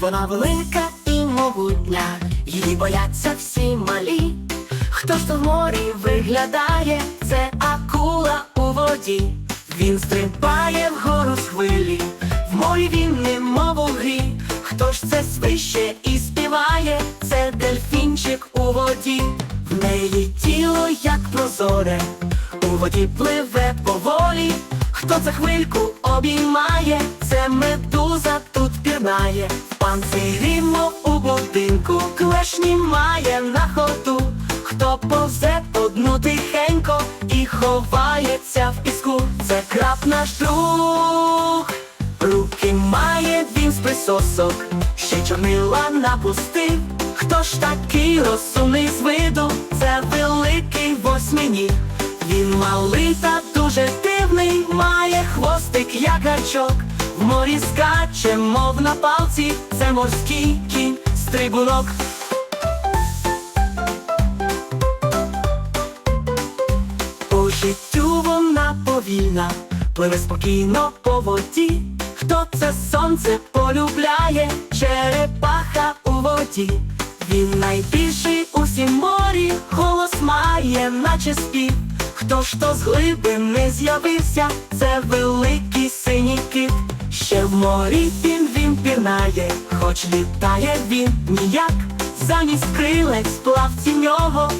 Вона велика і могутня, її бояться всі малі. Хто ж то в морі виглядає, це акула у воді. Він стрибає вгору з хвилі, в морі він немов у грі. Хто ж це свище і співає, це дельфінчик у воді. В неї тіло як прозоре, у воді пливе поволі. Хто за хвильку обіймає, це медуза тут пірнає. Панцирі, у будинку, клешні має на ходу. Хто повзе одну тихенько і ховається в піску, це краб наш друг. Руки має він з присосок, ще чорнила напустив. Хто ж такий розсумний з виду, це великий восьминіг. Він малий та дуже дивний, має хвостик, як гачок. Морі скаче, мов на палці, це морський кінь стрибунок. По життю вона повільна, пливе спокійно по воді. Хто це сонце полюбляє, черепаха у воді. Він найбільший у всім морі, голос має, наче спів. Хто ж то з глиби не з'явився, це великий. В морі він він пірнає, хоч літає він ніяк. Замість крилець плавці нього,